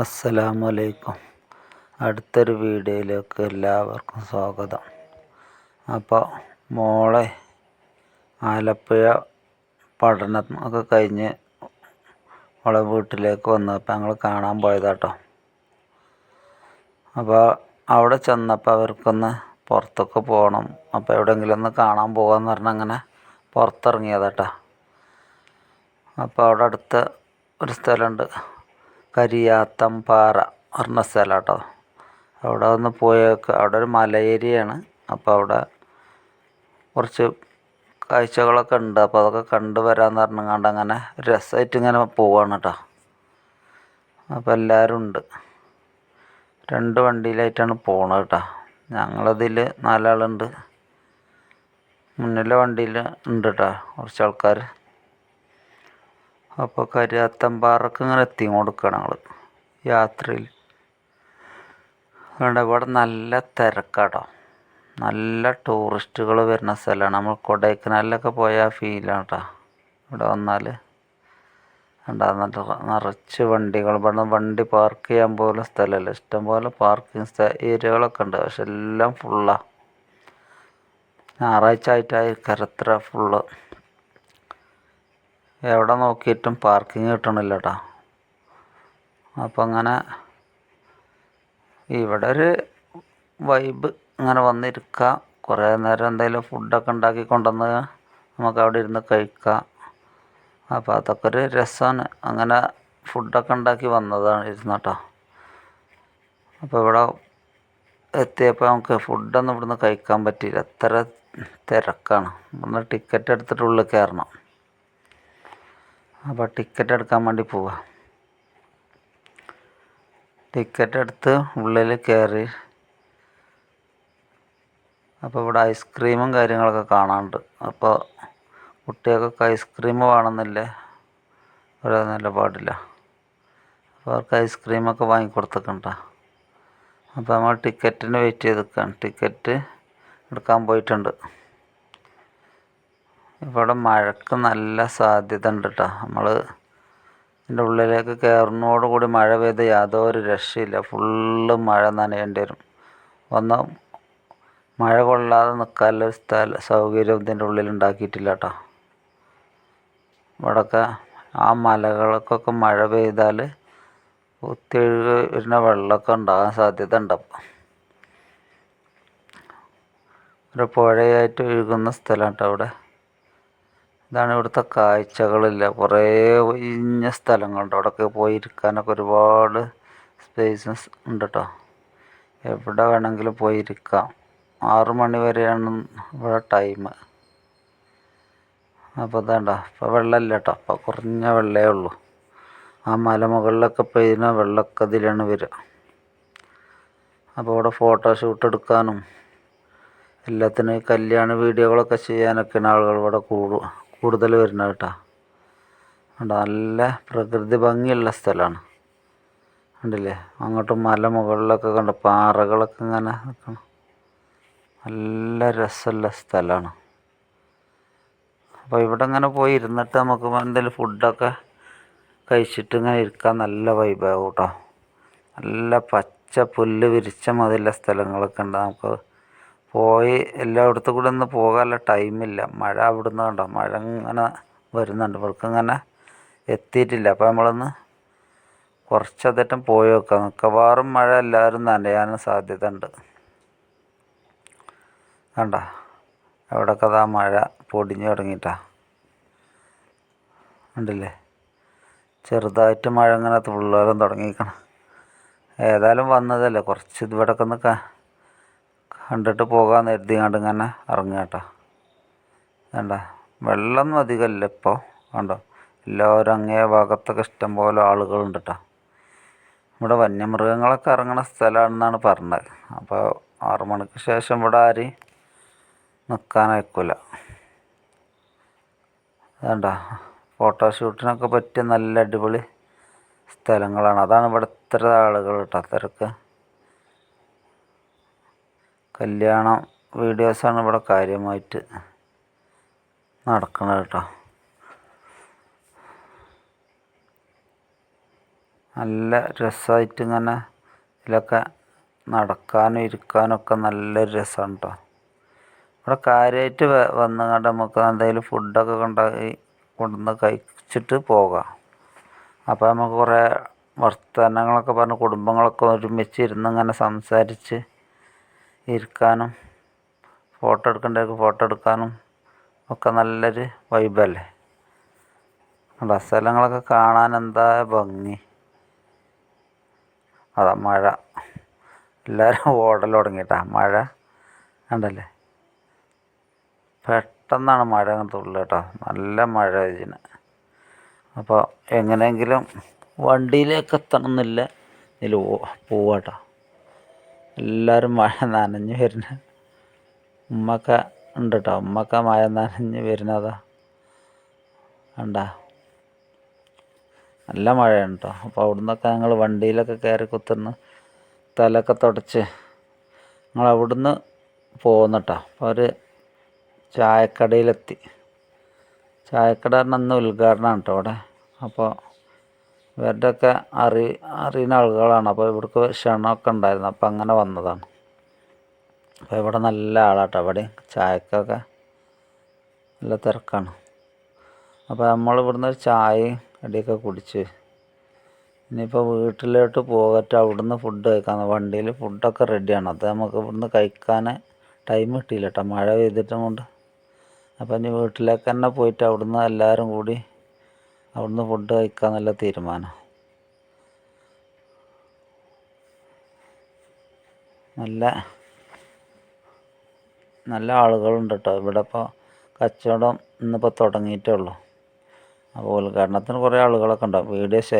അസ്സലാമു അലൈക്കും അടുത്തൊരു വീഡിയോയിലേക്ക് എല്ലാവർക്കും സ്വാഗതം. അപ്പോൾ മോളെ ആലപ്പുഴ പഠനം ഒക്കെ കഴിഞ്ഞ് മോളെ വീട്ടിലേക്ക് വന്നപ്പോൾ ഞങ്ങൾ കാണാൻ പോയതാട്ടോ. അപ്പോൾ അവിടെ ചെന്നപ്പോൾ അവർക്കൊന്ന് പുറത്തൊക്കെ പോകണം. അപ്പോൾ എവിടെയെങ്കിലും ഒന്ന് കാണാൻ പോകാമെന്ന് പറഞ്ഞാൽ അങ്ങനെ പുറത്തിറങ്ങിയതാട്ടോ. അപ്പോൾ അവിടെ അടുത്ത് ഒരു സ്ഥലമുണ്ട്. കരിയാത്തംപാറ പറഞ്ഞ സ്ഥലം കേട്ടോ അവിടെ ഒന്ന് പോയേക്ക്. അവിടെ ഒരു മല ഏരിയയാണ് അപ്പോൾ അവിടെ കുറച്ച് കാഴ്ചകളൊക്കെ ഉണ്ട്. അപ്പോൾ അതൊക്കെ കണ്ടു വരാമെന്ന് പറഞ്ഞങ്ങാണ്ട് അങ്ങനെ രസമായിട്ട് ഇങ്ങനെ പോവാണ് കേട്ടോ. അപ്പോൾ എല്ലാവരും ഉണ്ട്. രണ്ട് വണ്ടിയിലായിട്ടാണ് പോണത് കേട്ടോ. ഞങ്ങളതിൽ നാലാളുണ്ട്. മുന്നിലെ വണ്ടിയിൽ ഉണ്ട് കേട്ടോ കുറച്ച് ആൾക്കാർ. അപ്പോൾ കരിയാത്തമ്പാറക്ക് ഇങ്ങനെ എത്തി കൊടുക്കണം ഞങ്ങൾ യാത്രയിൽ. അതുകൊണ്ട് ഇവിടെ നല്ല തിരക്കാട്ടോ. നല്ല ടൂറിസ്റ്റുകൾ വരുന്ന സ്ഥലമാണ് നമ്മൾ കൊടൈക്കനാലിലൊക്കെ പോയ ഫീലാണ് കേട്ടോ ഇവിടെ വന്നാൽ ഉണ്ടാകുന്നുണ്ട് നിറച്ച് വണ്ടികൾ. ഇവിടെ വണ്ടി പാർക്ക് ചെയ്യാൻ പോലും സ്ഥലമല്ല? ഇഷ്ടംപോലെ പാർക്കിംഗ് ഏരിയകളൊക്കെ ഉണ്ട്. പക്ഷെ എല്ലാം ഫുള്ളാണ് ഞായറാഴ്ച ആയിട്ടായിരിക്കും. അത്ര ഫുള്ള് എവിടെ നോക്കിയിട്ടും പാർക്കിങ് കിട്ടണില്ല കേട്ടോ അപ്പം അങ്ങനെ ഇവിടെ ഒരു വൈബ് ഇങ്ങനെ വന്നിരിക്കുക കുറേ നേരം എന്തെങ്കിലും ഫുഡൊക്കെ ഉണ്ടാക്കി കൊണ്ടുവന്ന് നമുക്ക് അവിടെ ഇരുന്ന് കഴിക്കാം. അപ്പോൾ അതൊക്കെ ഒരു രസമാണ്. അങ്ങനെ ഫുഡൊക്കെ ഉണ്ടാക്കി വന്നതാണ് ഇരുന്ന് കേട്ടോ അപ്പോൾ ഇവിടെ എത്തിയപ്പോൾ നമുക്ക് ഫുഡൊന്നും ഇവിടുന്ന് കഴിക്കാൻ പറ്റിയില്ല. അത്ര തിരക്കാണ്. ഇവിടുന്ന് ടിക്കറ്റ് എടുത്തിട്ട് ഉള്ളിൽ കയറണം. അപ്പോൾ ടിക്കറ്റ് എടുക്കാൻ വേണ്ടി പോവാ. ടിക്കറ്റ് എടുത്ത് ഉള്ളിൽ കയറി അപ്പോൾ ഇവിടെ ഐസ്ക്രീമും കാര്യങ്ങളൊക്കെ കാണാനുണ്ട്. അപ്പോൾ കുട്ടികൾക്കൊക്കെ ഐസ്ക്രീം വേണമെന്നില്ലേ? ഒരു നിലപാടില്ല. അപ്പോൾ അവർക്ക് ഐസ്ക്രീമൊക്കെ വാങ്ങിക്കൊടുത്തിട്ടുണ്ടോ അപ്പോൾ നമ്മൾ ടിക്കറ്റിന് വെയിറ്റ് ചെയ്ത് ടിക്കറ്റ് എടുക്കാൻ പോയിട്ടുണ്ട്. ഇവിടെ മഴക്ക് നല്ല സാധ്യത ഉണ്ട് കേട്ടോ നമ്മൾ ഇതിന്റെ ഉള്ളിലേക്ക് കയറുന്നതോട് കൂടി മഴ പെയ്ത് യാതൊരു രക്ഷയില്ല. ഫുള്ള് മഴ നനയേണ്ടി വരും. ഒന്ന് മഴ കൊള്ളാതെ നിൽക്കാനുള്ള സ്ഥല സൗകര്യം ഇതിന്റെ ഉള്ളിൽ ഉണ്ടാക്കിയിട്ടില്ല കേട്ടോ ഇവിടെയൊക്കെ ആ മലകൾക്കൊക്കെ മഴ പെയ്താൽ ഒത്തിഴുക വരുന്ന വെള്ളമൊക്കെ ഉണ്ടാകാൻ സാധ്യത ഉണ്ട് ഒരു പുഴയായിട്ട് ഒഴുകുന്ന സ്ഥലം കേട്ടോ അവിടെ. ഇതാണ് ഇവിടുത്തെ കാഴ്ചകളില്ല. കുറേ ഒഴിഞ്ഞ സ്ഥലങ്ങളുണ്ട്. അവിടെയൊക്കെ പോയി ഇരിക്കാനൊക്കെ ഒരുപാട് സ്പേസസ് ഉണ്ട് കേട്ടോ എവിടെ വേണമെങ്കിലും പോയി ഇരിക്കാം ആറ് മണി വരെയാണ് ഇവിടെ ടൈം അപ്പോൾ ഇതാണ്ട ഇപ്പോൾ വെള്ളമില്ല കേട്ടോ അപ്പോൾ കുറഞ്ഞ വെള്ളമേ ഉള്ളൂ. ആ മലമുകളിലൊക്കെ പെയ്യുന്ന വെള്ളമൊക്കെ ഇതിലാണ് വരിക അപ്പോൾ ഇവിടെ ഫോട്ടോഷൂട്ട് എടുക്കാനും എല്ലാത്തിനും കല്യാണ വീഡിയോകളൊക്കെ ചെയ്യാനൊക്കെയാണ് ആളുകൾ ഇവിടെ കൂടു കൂടുതൽ വരുന്നത് കേട്ടോ. നല്ല പ്രകൃതി ഭംഗിയുള്ള സ്ഥലമാണ്. കണ്ടില്ലേ? അങ്ങോട്ട് മല മുകളിലൊക്കെ കണ്ട പാറകളൊക്കെ ഇങ്ങനെ നിൽക്കണം. നല്ല രസമുള്ള സ്ഥലമാണ്. അപ്പോൾ ഇവിടെ ഇങ്ങനെ പോയി ഇരുന്നിട്ട് നമുക്ക് എന്തെങ്കിലും ഫുഡൊക്കെ കഴിച്ചിട്ട് ഇങ്ങനെ ഇരിക്കാൻ നല്ല വൈബാകും കേട്ടോ. നല്ല പച്ച പുല്ല് വിരിച്ച മതിയുള്ള സ്ഥലങ്ങളൊക്കെ ഉണ്ട്. നമുക്ക് പോയി എല്ലായിടത്തും കൂടെ ഒന്ന് പോകാനുള്ള ടൈമില്ല മഴ അവിടുന്ന് കണ്ടോ? മഴ ഇങ്ങനെ വരുന്നുണ്ട്. ഇവർക്ക് ഇങ്ങനെ എത്തിയിട്ടില്ല. അപ്പോൾ നമ്മളൊന്ന് കുറച്ചതറ്റം പോയി നോക്കാം. മിക്കവാറും മഴ എല്ലാവരും നനയാനും സാധ്യത ഉണ്ട് കണ്ട? എവിടെയൊക്കെ അതാ മഴ പൊടിഞ്ഞു തുടങ്ങിയിട്ടാ. ഉണ്ടല്ലേ ചെറുതായിട്ട് മഴ ഇങ്ങനെ തുള്ളാലും തുടങ്ങിയിരിക്കണം. ഏതായാലും വന്നതല്ലേ? കുറച്ച് ഇവിടെയൊക്കെ ഒന്ന് കണ്ടിട്ട് പോകാമെന്ന് കരുതി കണ്ട് ഇങ്ങനെ ഇറങ്ങുക കേട്ടോ. വേണ്ട വെള്ളമൊന്നും അധികമല്ല ഇപ്പോൾ കണ്ടോ? എല്ലാവരും അങ്ങേ ഭാഗത്തൊക്കെ ഇഷ്ടംപോലെ ആളുകളുണ്ട് കേട്ടോ. ഇവിടെ വന്യമൃഗങ്ങളൊക്കെ ഇറങ്ങുന്ന സ്ഥലമാണെന്നാണ് പറഞ്ഞത്. അപ്പോൾ ആറു മണിക്ക് ശേഷം ഇവിടെ ആര് നിൽക്കാനായിക്കില്ല വേണ്ട ഫോട്ടോഷൂട്ടിനൊക്കെ പറ്റിയ നല്ല അടിപൊളി സ്ഥലങ്ങളാണ്. അതാണ് ഇവിടെ ഇത്ര ആളുകൾ കേട്ടോ തിരക്ക്. കല്യാണം വീഡിയോസാണ് ഇവിടെ കാര്യമായിട്ട് നടക്കുന്നത് കേട്ടോ. നല്ല രസമായിട്ട് ഇങ്ങനെ ഇതിലൊക്കെ നടക്കാനും ഇരിക്കാനും ഒക്കെ നല്ലൊരു രസമാണ് കേട്ടോ. ഇവിടെ കാര്യമായിട്ട് വന്നു കണ്ട് നമുക്ക് എന്തെങ്കിലും ഫുഡൊക്കെ കൊണ്ടുപോയി കൊണ്ടുവന്ന് കഴിച്ചിട്ട് പോകാം. അപ്പോൾ നമുക്ക് കുറേ വർത്തമാനങ്ങളൊക്കെ പറഞ്ഞ് കുടുംബങ്ങളൊക്കെ ഒരുമിച്ച് ഇരുന്ന് ഇങ്ങനെ സംസാരിച്ച് ഇരിക്കാനും ഫോട്ടോ എടുക്കേണ്ടവർക്ക് ഫോട്ടോ എടുക്കാനും ഒക്കെ നല്ലൊരു വൈബല്ലേ? കണ്ടോ സ്ഥലങ്ങളൊക്കെ കാണാൻ എന്താ ഭംഗി. അതാ മഴ. എല്ലാവരും ഓടൽ തുടങ്ങിയിട്ടാ. മഴ കണ്ടല്ലേ? പെട്ടെന്നാണ് മഴ അങ്ങോട്ട് തുള്ളുക കേട്ടോ നല്ല മഴ ഇതിന്. അപ്പോൾ എങ്ങനെയെങ്കിലും വണ്ടിയിലേക്ക് എത്തണം എന്നില്ല. ഇതിൽ പോവാട്ടോ. എല്ലാവരും മഴ നനഞ്ഞ് വരുന്ന ഉമ്മക്ക ഉണ്ട് കേട്ടോ ഉമ്മക്ക മഴ നനഞ്ഞ് വരുന്നതാ. കണ്ടാ? നല്ല മഴയാണ് കേട്ടോ അപ്പോൾ അവിടെ നിന്നൊക്കെ ഞങ്ങൾ വണ്ടിയിലൊക്കെ കയറി കുത്തുന്നു തലയൊക്കെ തുടച്ച് ഞങ്ങൾ അവിടുന്ന് പോകുന്നു കേട്ടോ അപ്പോൾ ഒരു ചായക്കടയിലെത്തി. ചായക്കട പറഞ്ഞ അന്ന് ഉദ്ഘാടനമാണ് കേട്ടോ അവിടെ. അപ്പോൾ ഇവരുടെയൊക്കെ അറി അറിയുന്ന ആളുകളാണ്. അപ്പോൾ ഇവിടേക്ക് ക്ഷണമൊക്കെ ഉണ്ടായിരുന്നു. അപ്പോൾ അങ്ങനെ വന്നതാണ്. അപ്പോൾ ഇവിടെ നല്ല ആളാട്ടോ. ഇവിടെ ചായക്കൊക്കെ നല്ല തിരക്കാണ്. അപ്പോൾ നമ്മൾ ഇവിടുന്ന് ഒരു ചായയും കടിയൊക്കെ കുടിച്ച് ഇനിയിപ്പോൾ വീട്ടിലോട്ട് പോകട്ടെ. അവിടുന്ന് ഫുഡ് കഴിക്കാൻ വണ്ടിയിൽ ഫുഡൊക്കെ റെഡിയാണ് അത് നമുക്ക് ഇവിടുന്ന് കഴിക്കാൻ ടൈം കിട്ടിയില്ല കേട്ടോ മഴ പെയ്തിട്ടും കൊണ്ട്. അപ്പോൾ ഇനി വീട്ടിലേക്ക് തന്നെ പോയിട്ട് അവിടുന്ന് എല്ലാവരും കൂടി അവിടുന്ന് ഫുഡ് കഴിക്കാന്നുള്ള തീരുമാനം. നല്ല നല്ല ആളുകളുണ്ട് കേട്ടോ ഇവിടെ ഇപ്പോൾ കച്ചവടം ഇന്നിപ്പോൾ തുടങ്ങിയിട്ടേ ഉള്ളൂ. അപ്പോൾ ഉദ്ഘാടനത്തിന് കുറേ ആളുകളൊക്കെ ഉണ്ടാവും വീഡിയോ ഷെയർ